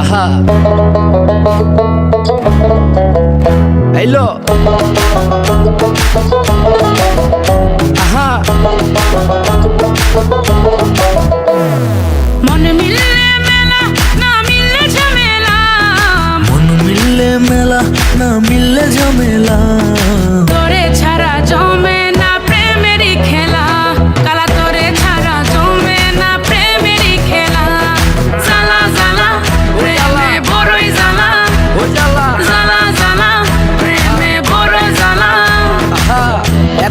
আহা হ্যালো আহা মন মিললে মেলা না মিললে ঝামেলা মন মিললে মেলা না মিললে ঝামেলা তোরে ছাড়া জমে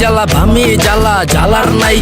জ্বালা ভামি জ্বালা জ্বালার নাই।